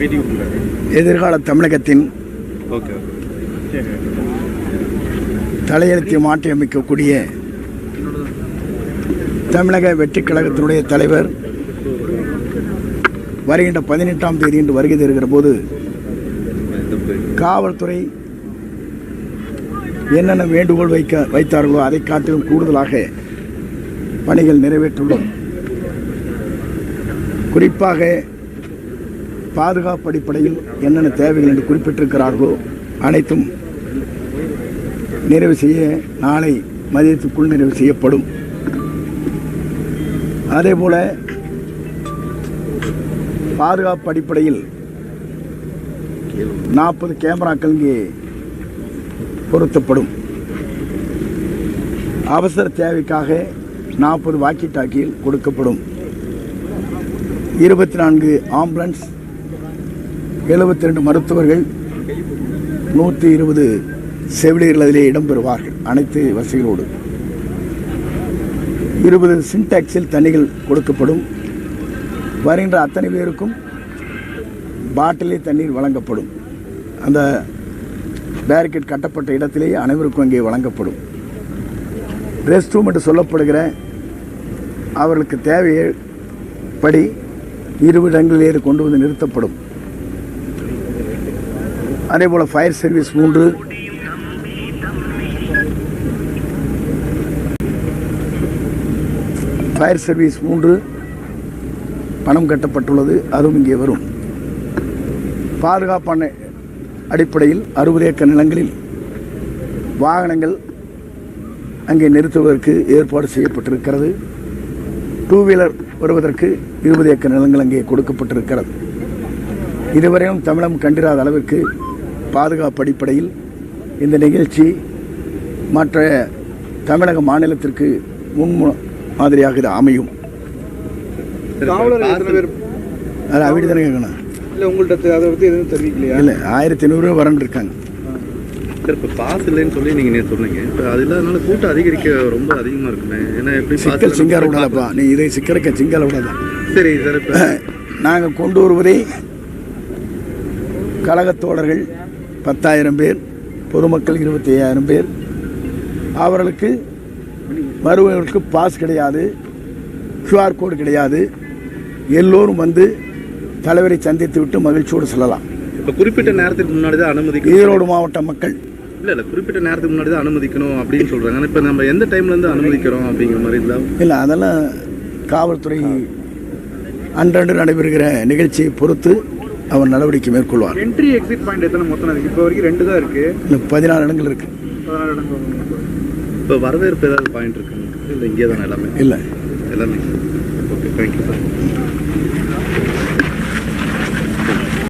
எதிர்கால தமிழகத்தின் தலையெழுத்தை மாற்றி அமைக்கக்கூடிய தமிழக வெற்றி கழகத்தினுடைய தலைவர் வருகின்ற பதினெட்டாம் தேதி என்று வருகை தருகிற போது காவல்துறை என்னென்ன வேண்டுகோள் வைக்க வைத்தார்களோ அதை காட்டிலும் கூடுதலாக பணிகள் நிறைவேற்றுள்ளோம். குறிப்பாக பாதுகாப்பு அடிப்படையில் என்னென்ன தேவைகள் என்று குறிப்பிட்டிருக்கிறார்களோ அனைத்தும் நிறைவு செய்ய நாளை மதியத்துக்குள் நிறைவு செய்யப்படும். அதேபோல பாதுகாப்பு அடிப்படையில் நாற்பது கேமராக்கள் இங்கே பொருத்தப்படும். அவசர தேவைக்காக நாற்பது வாக்கி டாக்கியில் கொடுக்கப்படும். இருபத்தி நான்கு ஆம்புலன்ஸ் எழுபத்தி ரெண்டு மருத்துவர்கள் நூற்றி இருபது செவிலியர்கள் அதிலே இடம்பெறுவார்கள் அனைத்து வசதிகளோடு. இருபது சின்டாக்ஸில் தண்ணிகள் கொடுக்கப்படும். வருகின்ற அத்தனை பேருக்கும் பாட்டிலே தண்ணீர் வழங்கப்படும். அந்த பேரிகேட் கட்டப்பட்ட இடத்திலேயே அனைவருக்கும் அங்கே வழங்கப்படும். ரெஸ்ட் ரூம் என்று சொல்லப்படுகிற அவர்களுக்கு தேவைப்படி இரு இடங்களிலே கொண்டு வந்து நிறுத்தப்படும். அதே போல் ஃபயர் சர்வீஸ் மூன்று. ஃபயர் சர்வீஸ் மூன்று. பணம் கட்டப்பட்டுள்ளது அதுவும் இங்கே வரும். பாதுகாப்பான அடிப்படையில் அறுபது ஏக்கர் நிலங்களில் வாகனங்கள் அங்கே நிறுத்துவதற்கு ஏற்பாடு செய்யப்பட்டிருக்கிறது. டூ வீலர் வருவதற்கு இருபது ஏக்கர் நிலங்கள் அங்கே கொடுக்கப்பட்டிருக்கிறது. இதுவரையும் தமிழகம் கண்டிராத அளவிற்கு பாதுகாப்பு அடிப்படையில் இந்த நிகழ்ச்சி மற்ற தமிழக மாநிலத்திற்கு முன் மாதிரியாக இது அமையும். காவலர்கள் எத்தனை பேர்? அது அப்படி தானே கேட்கணும். இல்லை உங்கள்கிட்ட அதை பற்றி எதுவும் தெரிவிக்கலையா? இல்லை ஆயிரத்தி ஐநூறுரூவா வரன் இருக்காங்க. சார் இப்போ பாஸ் இல்லைன்னு சொல்லி நீங்கள் நேற்று சொன்னீங்க. இப்போ அது இல்லாதனால கூட்டம் அதிகரிக்க ரொம்ப அதிகமாக இருக்குமே. ஏன்னா எப்படி சிக்கல் சிங்கார விடாதப்பா நீ இதை சிக்கலுக்க சிங்கார விடாத சரி சார் இப்போ நாங்கள் கொண்டு வருவதை கழகத் தோழர்கள் பத்தாயிரம் பேர் பொதுமக்கள் இருபத்தி ஐயாயிரம் பேர். அவர்களுக்கு வருபவர்களுக்கு பாஸ் கிடையாது QR கோடு கிடையாது. எல்லோரும் வந்து தலைவரை சந்தித்து விட்டு மகிழ்ச்சியோடு செல்லலாம். இப்போ குறிப்பிட்ட நேரத்துக்கு முன்னாடி தான் அனுமதிக்கணும். ஈரோடு மாவட்ட மக்கள். இல்லை இல்லை குறிப்பிட்ட நேரத்துக்கு முன்னாடி தான் அனுமதிக்கணும் அப்படின்னு சொல்கிறாங்க இப்போ நம்ம எந்த டைம்லேருந்து அனுமதிக்கிறோம் அப்படிங்கிற மாதிரி இருந்தால் இல்லை அதெல்லாம் காவல்துறை அன்றன்று நடைபெறுகிற நிகழ்ச்சியை பொறுத்து அவர் நடவடிக்கை மேற்கொள்வார். என்ட்ரி எக்ஸிட் பாயிண்ட் எத்தனை மொத்தம் இருக்கு இப்போ வரைக்கும் ரெண்டு தான் இருக்கு. இல்லை பதினாறு இடங்கள் இருக்குது பதினாறு இடங்கள் இப்போ வரவேற்பு ஏதாவது பாயிண்ட் இருக்குங்க இல்லை இங்கே தானே எல்லாமே? இல்லை. எல்லாமே. Okay thank you sir